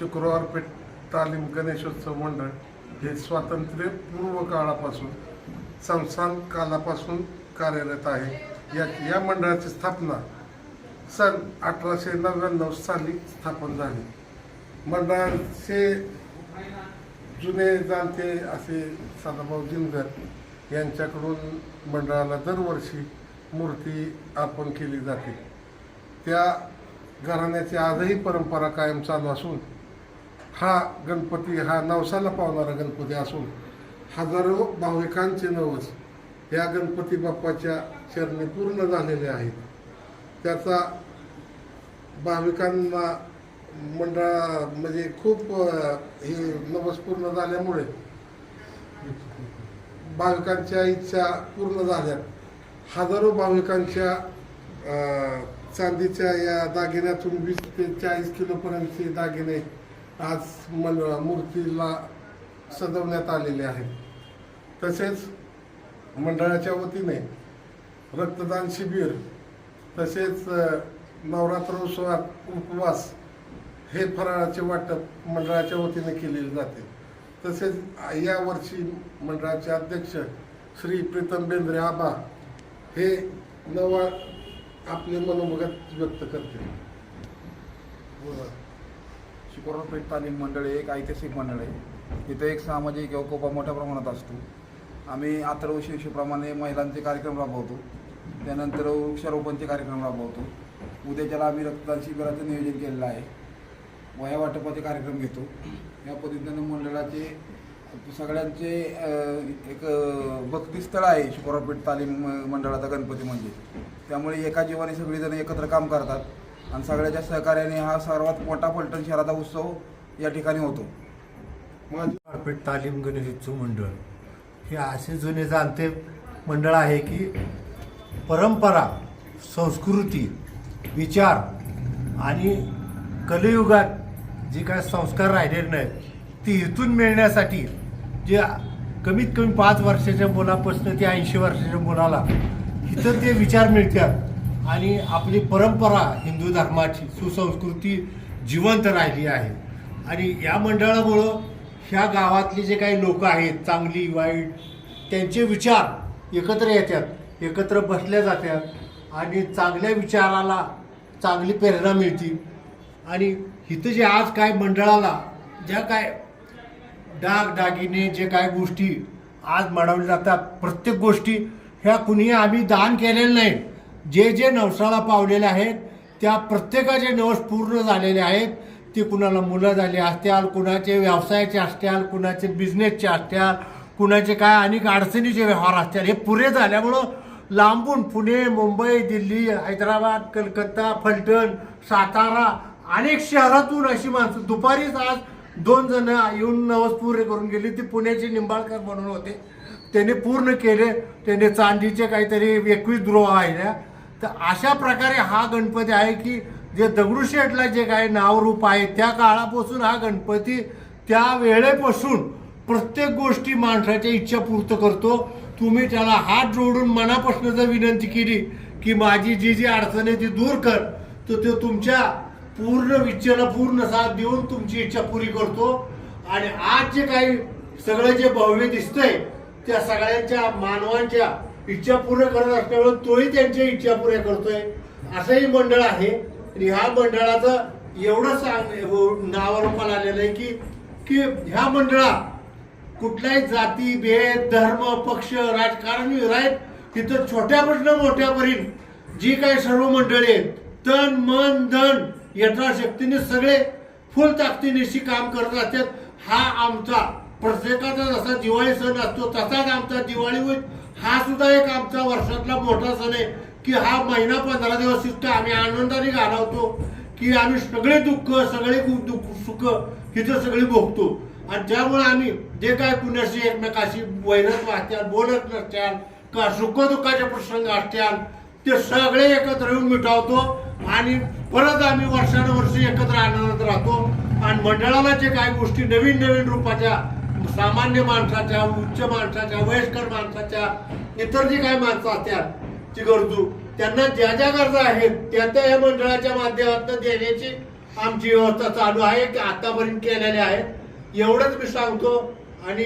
शुक्रवार पेठ तालीम गणेशोत्सव मंडळ हे स्वातंत्र्यपूर्व काळापासून संस्थान कालापासून कार्यरत आहे. या या मंडळाची स्थापना सन अठराशे नव्याण्णव साली स्थापन झाली. मंडळाचे जुने जाणते असे सदाभाऊ जिनगर यांच्याकडून मंडळाला दरवर्षी मूर्ती अर्पण केली जाते. त्या घराण्याची आजही परंपरा कायम चालू असून हा गणपती हा नवसाला पावणारा गणपती असून हजारो भाविकांचे नवस या गणपती बाप्पाच्या चरणी पूर्ण झालेले आहेत. त्याचा भाविकांना मंडळा म्हणजे खूप हे नवस पूर्ण झाल्यामुळे भाविकांच्या इच्छा पूर्ण झाल्या हजारो भाविकांच्या चांदीच्या या दागिन्यातून वीस ते चाळीस किलोपर्यंतचे दागिने आज मन मूर्तीला सजवण्यात आलेले आहेत. तसेच मंडळाच्या वतीने रक्तदान शिबिर तसेच नवरात्र नवरात्रोत्सवात उपवास हे फराळाचे वाटप मंडळाच्या वतीने केले जाते. तसेच यावर्षी मंडळाचे अध्यक्ष श्री प्रीतम बेंद्रे आबा हे नवा आपले मनोमगत व्यक्त करते पेठ तालीम मंडळ हे एक ऐतिहासिक मंडळ. आहे इथं एक सामाजिक एकोपा मोठ्या प्रमाणात असतो. आम्ही अथर्व महिलांचे कार्यक्रम राबवतो. त्यानंतर वृक्षारोपणचे कार्यक्रम राबवतो. उद्याच्याला आम्ही रक्तदान शिबिराचं नियोजन केलेलं आहे. वया वाटपाचे कार्यक्रम घेतो. या पद्धतीनं मंडळाचे सगळ्यांचे एक भक्तीस्थळ भक्तिस्थळ आहे शुक्रवार तालीम मंडळाचा गणपती म्हणजे त्यामुळे एका जीवाने सगळीजणं एकत्र काम करतात. आणि सगळ्याच्या सहकार्याने हा सर्वात मोठा फलटण शहराचा उत्सव या ठिकाणी होतो. माझी तालीम गणेशोत्सव मंडळ. हे असे जुने जाणते मंडळ आहे की परंपरा संस्कृती विचार आणि कलियुगात जे काय संस्कार राहिलेले नाहीत ती इथून मिळण्यासाठी जे कमीत कमी पाच वर्षाच्या मुलापासून ते ऐंशी वर्षाच्या मुलाला इथं ते विचार मिळतात. आणि आपली परंपरा हिंदू धर्माची सुसंस्कृती जिवंत राहिली आहे. आणि या मंडळामुळं ह्या गावातले जे काही लोक आहेत चांगली वाईट त्यांचे विचार एकत्र येतात एकत्र बसल्या जातात आणि चांगल्या विचाराला चांगली प्रेरणा मिळते. आणि इथं जे आज काय मंडळाला ज्या काय डागदागिने जे काय गोष्टी आज मांडवल्या जातात प्रत्येक गोष्टी ह्या कुणी आम्ही दान केलेलं नाही. जे जे नवसाला पावलेले आहेत त्या प्रत्येकाचे नवस पूर्ण झालेले आहेत. ते कुणाला मुलं झाली असत्याल कुणाचे व्यवसायाचे असत्याल कुणाचे बिझनेसचे असत्याल कुणाचे काय अनेक अडचणीचे व्यवहार असतील हे पुरे झाल्यामुळं लांबून पुणे मुंबई दिल्ली हैदराबाद कलकत्ता फलटण सातारा अनेक शहरातून अशी माणसं दुपारीच आज दोन जण येऊन नवस पूर्ण करून गेली. ती पुण्याचे निंबाळकर म्हणून होते. त्यांनी पूर्ण केले त्याने चांदीचे काहीतरी एकवीस द्रोह आहे तर अशा प्रकारे हा गणपती आहे की जे दगडूशेठला जे काही नावरूप आहे त्या काळापासून हा गणपती त्या वेळेपासून प्रत्येक गोष्टी माणसाच्या इच्छा पूर्त करतो. तुम्ही त्याला हात जोडून मनापासून जर विनंती केली की माझी जी जी अडचण आहे ती दूर कर. तर तो तुमच्या पूर्ण इच्छेला पूर्ण साथ देऊन तुमची इच्छा पुरी करतो. आणि आज जे काही सगळं जे भव्य दिसतंय त्या सगळ्यांच्या मानवांच्या इच्छा पूर्ण करत असल्यामुळे तोही त्यांच्या इच्छा पुऱ्या करतोय. असंही मंडळ आहे. आणि ह्या मंडळाचं एवढं सांग नावारूपाला आलेलं आहे की की ह्या मंडळात कुठल्याही जाती भेद धर्म पक्ष राजकारणी आहेत तिथं छोट्यापासून मोठ्यापर्यंत जी काही सर्व मंडळी आहेत तन मन धन यथाशक्तीने सगळे फुल ताकदीनिशी काम करत असतात. हा आमचा प्रत्येकाचा जसा दिवाळी सण असतो तसाच आमचा दिवाळी होईल हा सुद्धा एक आमचा वर्षातला मोठा सण आहे की हा महिना पंधरा दिवस इतकं आम्ही आनंदाने घालवतो की आम्ही सगळे दुःख सगळे दुःख सुख हिथं सगळी भोगतो. आणि त्यामुळे आम्ही जे काय कुणाशी एकमेकाशी वैरत वाहत्याल बोलत नसत्याल का सुख दुःखाचे प्रसंग असत्याल ते सगळे एकत्र येऊन मिटावतो आणि परत आम्ही वर्षानुवर्षी एकत्र आनंदात राहतो. आणि मंडळाला जे काही गोष्टी नवीन नवीन रूपाच्या सामान्य माणसाच्या उच्च माणसाच्या वयस्कर माणसाच्या इतर जी काही माणसं असतात ती गरजू. त्यांना ज्या ज्या गरजा आहेत त्या त्या या मंडळाच्या माध्यमातून देण्याची आमची व्यवस्था चालू आहे की आतापर्यंत केलेल्या आहेत. एवढंच मी सांगतो आणि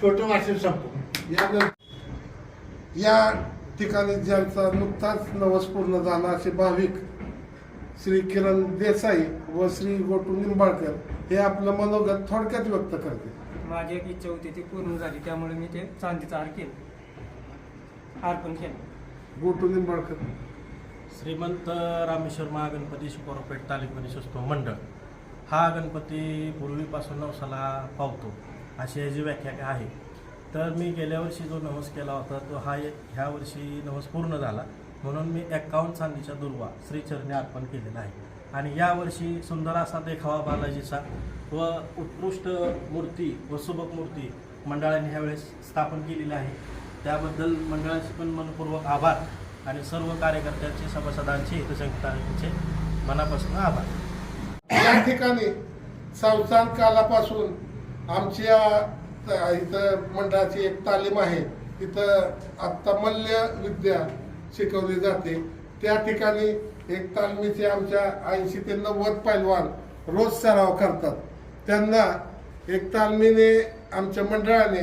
छोटं भाषण संपतो या या ठिकाणी ज्यांचा नुकताच नवस पूर्ण झाला असे भाविक श्री किरण देसाई व श्री गोटू निंबाळकर हे आपलं मनोगत थोडक्यात व्यक्त करते माझी एक इच्छा होती ती पूर्ण झाली. त्यामुळे मी ते चांदीचा हार केलं. अर्पण केलं. गोटू निंबाळकर श्रीमंत रामेश्वर महागणपती शिकोरपेठ तालीम गणेशोत्सव मंडळ. हा गणपती पूर्वीपासून नवसाला पावतो. अशी याची व्याख्या काय आहे? तर मी गेल्या वर्षी जो नवस केला होता तो हा एक ह्या वर्षी नवस पूर्ण झाला. म्हणून मी एक्कावन्न चांदीच्या दुर्वा श्रीचरणी अर्पण केलेला आहे. आणि यावर्षी सुंदर असा देखावा बालाजीचा व उत्कृष्ट मूर्ती व सुबक मूर्ती मंडळाने ह्यावेळेस स्थापन केलेली आहे. त्याबद्दल मंडळाचे पण मनपूर्वक आभार आणि सर्व कार्यकर्त्यांचे सभासदांचे हितसंहितांचे मनापासून आभार. या ठिकाणी संस्थान कालापासून आमच्या इथं मंडळाची एक तालीम आहे. तिथं आत्ता मल्ल विद्या शिकवली जाते. त्या ठिकाणी एक तालमीचे आमच्या ऐंशी ते नव्वद पैलवान रोज सराव करतात. त्यांना एक तालमीने आमच्या मंडळाने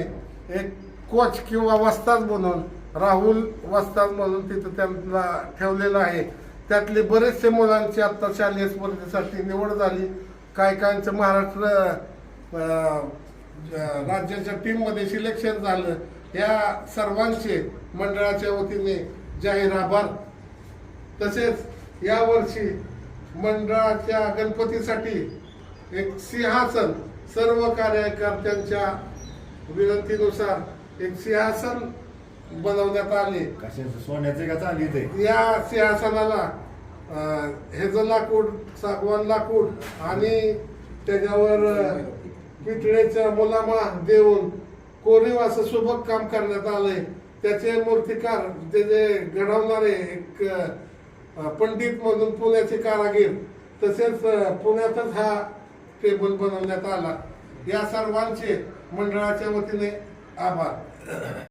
एक कोच किंवा वस्ताद म्हणून राहुल वस्ताद म्हणून तिथं त्यांना ठेवलेलं आहे. त्यातले बरेचसे मुलांची आत्ता शालेय स्पर्धेसाठी निवड झाली. काही काहींचं महाराष्ट्र राज्याच्या टीममध्ये सिलेक्शन झालं. या सर्वांचे मंडळाच्या वतीने जाहीर आभार. तसेच यावर्षी मंडळाच्या गणपतीसाठी एक सिंहासन सर्व कार्यकर्त्यांच्या विनंतीनुसार एक सिंहासन बनवण्यात आले. कशाचं? सोन्याचे का चालली ते या सिंहासनाला अं, हेजं लाकूड सागवान लाकूड आणि त्याच्यावर पितळेचा मुलामा देऊन कोरीव असं सुबक काम करण्यात आलंय. त्याचे मूर्तिकार ते जे घडवणारे एक पंडित म्हणून पुण्याचे कारागीर. तसेच पुण्यातच हा टेबल बनवण्यात आला. या सर्वांचे मंडळाच्या वतीने आभार.